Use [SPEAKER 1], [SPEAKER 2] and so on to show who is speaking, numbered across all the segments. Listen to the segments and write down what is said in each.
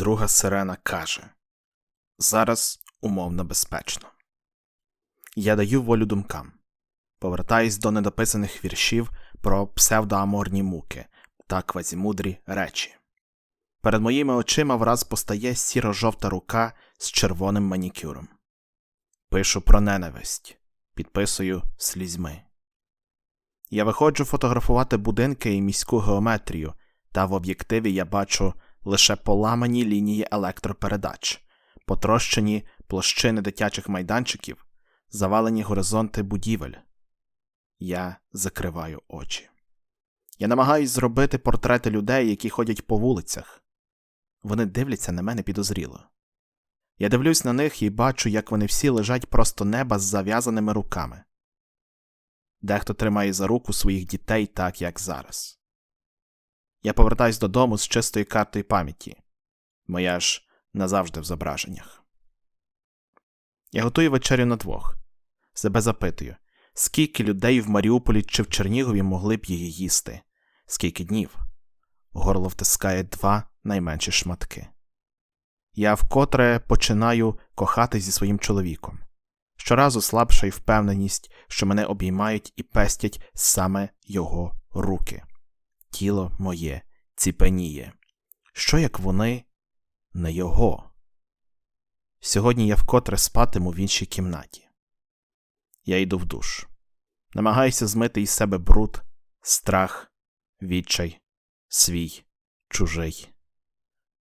[SPEAKER 1] Друга сирена каже Зараз умовно безпечно. Я даю волю думкам. Повертаюсь до недописаних віршів про псевдоаморні муки та квазімудрі речі. Перед моїми очима враз постає сіро-жовта рука з червоним манікюром. Пишу про ненависть, підписую слізьми. Я виходжу фотографувати будинки і міську геометрію, та в об'єктиві я бачу лише поламані лінії електропередач, потрощені площини дитячих майданчиків, завалені горизонти будівель. Я закриваю очі. Я намагаюсь зробити портрети людей, які ходять по вулицях. Вони дивляться на мене підозріло. Я дивлюсь на них і бачу, як вони всі лежать просто неба з зав'язаними руками. Дехто тримає за руку своїх дітей так, як зараз. Я повертаюсь додому з чистою картою пам'яті. Моя ж назавжди в зображеннях. Я готую вечерю на двох. Себе запитую, скільки людей в Маріуполі чи в Чернігові могли б її їсти, скільки днів. Горло втискає два найменші шматки. Я вкотре починаю кохати зі своїм чоловіком. Щоразу слабша й впевненість, що мене обіймають і пестять саме його руки. Тіло моє ціпеніє. Що як вони не його? Сьогодні я вкотре спатиму в іншій кімнаті. Я йду в душ. Намагаюся змити із себе бруд, страх, відчай, свій, чужий.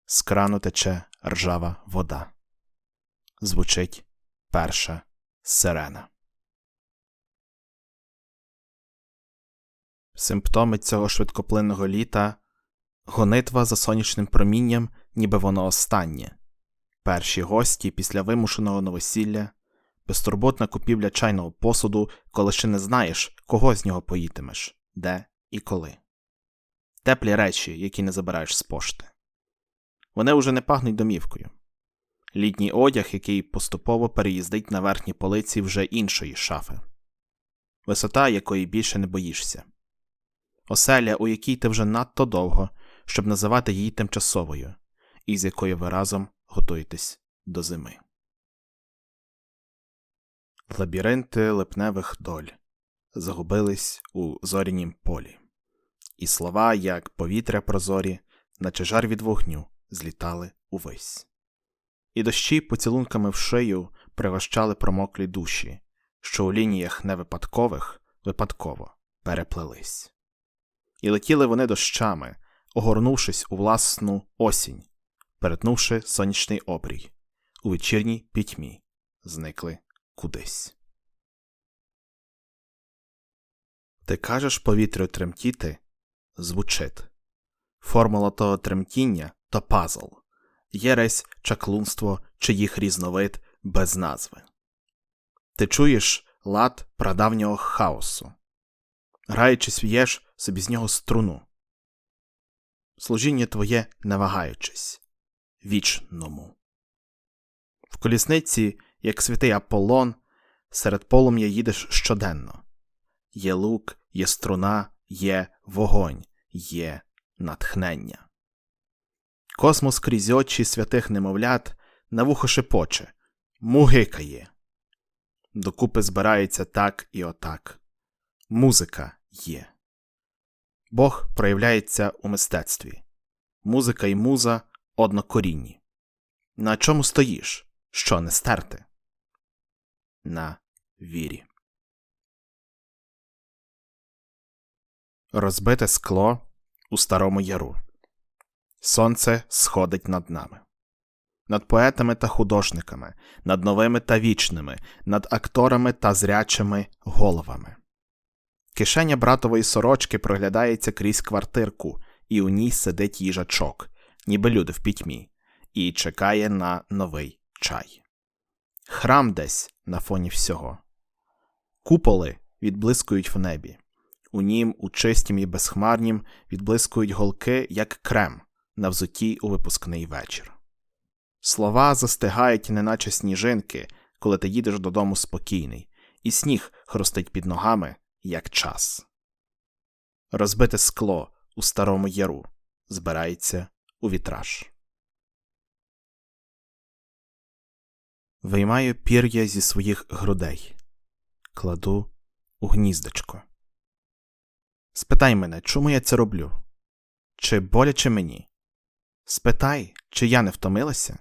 [SPEAKER 1] З крану тече ржава вода. Звучить перша сирена. Симптоми цього швидкоплинного літа. Гонитва за сонячним промінням, ніби воно останнє, перші гості після вимушеного новосілля, безтурботна купівля чайного посуду, коли ще не знаєш, кого з нього поїтимеш, де і коли, теплі речі, які не забираєш з пошти. Вони уже не пахнуть домівкою. Літній одяг, який поступово переїздить на верхні полиці вже іншої шафи, висота якої більше не боїшся, оселя, у якій ти вже надто довго, щоб називати її тимчасовою, і з якою ви разом готуєтесь до зими. Лабіринти липневих доль загубились у зорянім полі, і слова, як повітря прозорі, наче жар від вогню, злітали увесь. І дощі поцілунками в шию пригощали промоклі душі, що у лініях невипадкових випадково переплелись. І летіли вони дощами, огорнувшись у власну осінь, перетнувши сонячний обрій, у вечірній пітьмі зникли кудись. Ти кажеш повітрю тремтіти звучить. Формула того тремтіння то пазл, єресь чаклунство чи їх різновид без назви. Ти чуєш лад прадавнього хаосу, граючись в'єш собі з нього струну. Служіння твоє не вагаючись, вічному. В колісниці, як святий Аполлон, серед полум'я їдеш щоденно. Є лук, є струна, є вогонь, є натхнення. Космос крізь очі святих немовлят на вухо шепоче, мугикає. Докупи збирається так і отак. Музика є. Бог проявляється у мистецтві. Музика і муза однокорінні. На чому стоїш? Що не стерти? На вірі. Розбите скло у старому яру. Сонце сходить над нами. Над поетами та художниками, над новими та вічними, над акторами та зрячими головами. Кишеня братової сорочки проглядається крізь квартирку, і у ній сидить їжачок, ніби люди в пітьмі, і чекає на новий чай. Храм десь на фоні всього. Куполи відблискують в небі. У нім, у чистім і безхмарнім, відблискують голки, як крем, на взуті у випускний вечір. Слова застигають, неначе сніжинки, коли ти їдеш додому спокійний, і сніг хрустить під ногами, як час. Розбите скло у старому яру збирається у вітраж. Виймаю пір'я зі своїх грудей, кладу у гніздочко. Спитай мене, чому я це роблю? Чи боляче мені? Спитай, чи я не втомилася?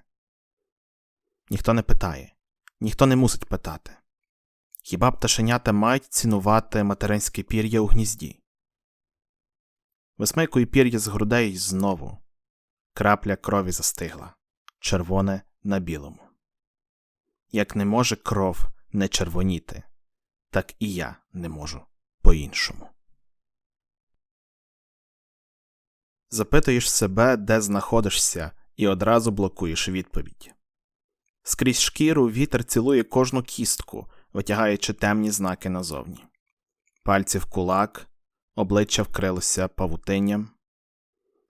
[SPEAKER 1] Ніхто не питає, ніхто не мусить питати. Хіба пташенята мають цінувати материнське пір'я у гнізді? Висмикую пір'я з грудей знову. Крапля крові застигла, червоне на білому. Як не може кров не червоніти, так і я не можу по-іншому. Запитуєш себе, де знаходишся, і одразу блокуєш відповідь. Скрізь шкіру вітер цілує кожну кістку, витягаючи темні знаки назовні. Пальці в кулак, обличчя вкрилося павутинням.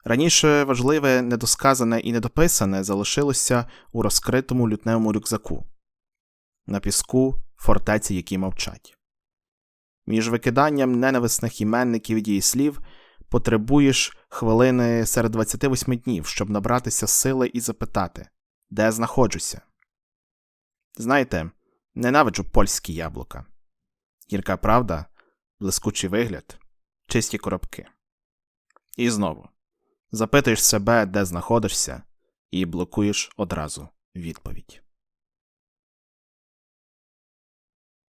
[SPEAKER 1] Раніше важливе, недосказане і недописане залишилося у розкритому лютневому рюкзаку, на піску фортеці, які мовчать. Між викиданням ненависних іменників і дієслів потребуєш хвилини серед 28 днів, щоб набратися сили і запитати, де знаходжуся. Знаєте, ненавиджу польські яблука. Гірка правда, блискучий вигляд, чисті коробки. І знову запитуєш себе, де знаходишся, і блокуєш одразу відповідь.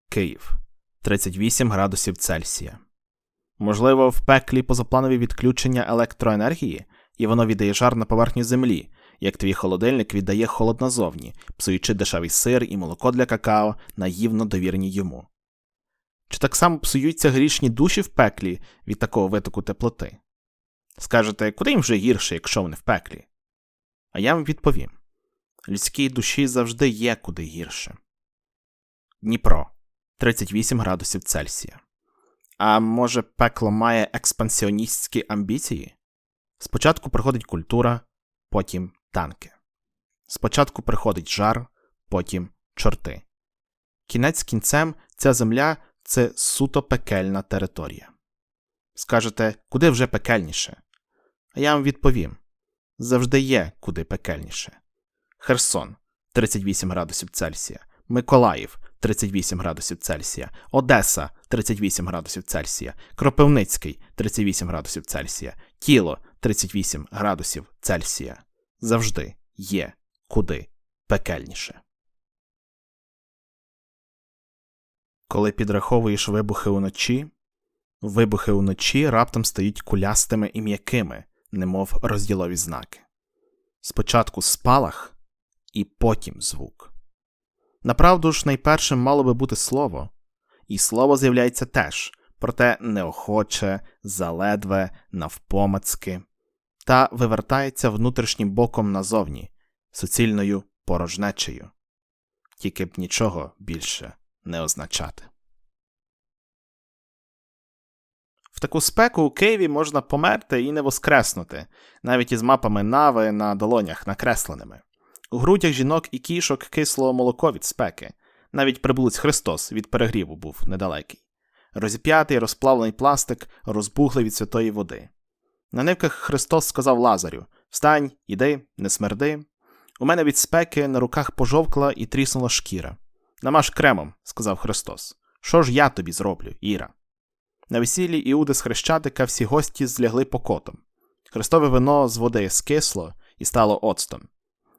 [SPEAKER 1] Київ 38 градусів Цельсія. Можливо, в пеклі позапланові відключення електроенергії, і воно віддає жар на поверхню землі, як твій холодильник віддає холод назовні, псуючи дешевий сир і молоко для какао, наївно довірені йому. Чи так само псуються грішні душі в пеклі від такого витоку теплоти? Скажете, куди їм вже гірше, якщо вони в пеклі? А я вам відповім людській душі завжди є куди гірше. Дніпро 38 градусів Цельсія. А може, пекло має експансіоністські амбіції? Спочатку приходить культура, потім танки. Спочатку приходить жар, потім чорти. Кінець кінцем ця земля це суто пекельна територія. Скажете, куди вже пекельніше? А я вам відповім завжди є куди пекельніше. Херсон 38 градусів Цельсія, Миколаїв 38 градусів Цельсія, Одеса 38 градусів Цельсія, Кропивницький 38 градусів Цельсія, Тіло 38 градусів Цельсія. Завжди є куди пекельніше. Коли підраховуєш вибухи уночі, вибухи уночі раптом стають кулястими і м'якими, немов розділові знаки. Спочатку спалах, і потім звук. Направду ж найпершим мало би бути слово, і слово з'являється теж, проте неохоче, заледве, навпомацки, та вивертається внутрішнім боком назовні, суцільною порожнечею, тільки б нічого більше не означати. В таку спеку у Києві можна померти і не воскреснути, навіть із мапами нави на долонях накресленими. У грудях жінок і кішок кисло молоко від спеки, навіть прибулець Христос від перегріву був недалекий. Розіп'ятий розплавлений пластик розбухли від святої води. На нивках Христос сказав Лазарю Встань, іди, не смерди. У мене від спеки на руках пожовкла і тріснула шкіра. Намаж кремом, сказав Христос. Що ж я тобі зроблю, Іра? На весіллі Іуди з хрещатика всі гості злягли покотом. Христове вино з води скисло і стало оцтом.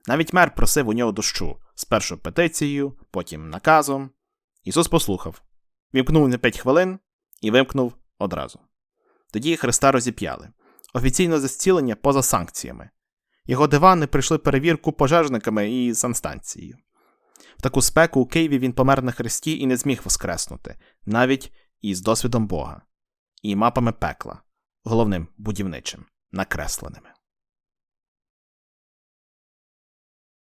[SPEAKER 1] Навіть мер просив у нього дощу спершу петицією, потім наказом. Ісус послухав, вімкнув на п'ять хвилин і вимкнув одразу. Тоді Христа розіп'яли офіційне застілення поза санкціями. Його дивани прийшли перевірку пожежниками і санстанцією. В таку спеку у Києві він помер на хресті і не зміг воскреснути, навіть із досвідом Бога, і мапами пекла, головним будівничим, накресленими.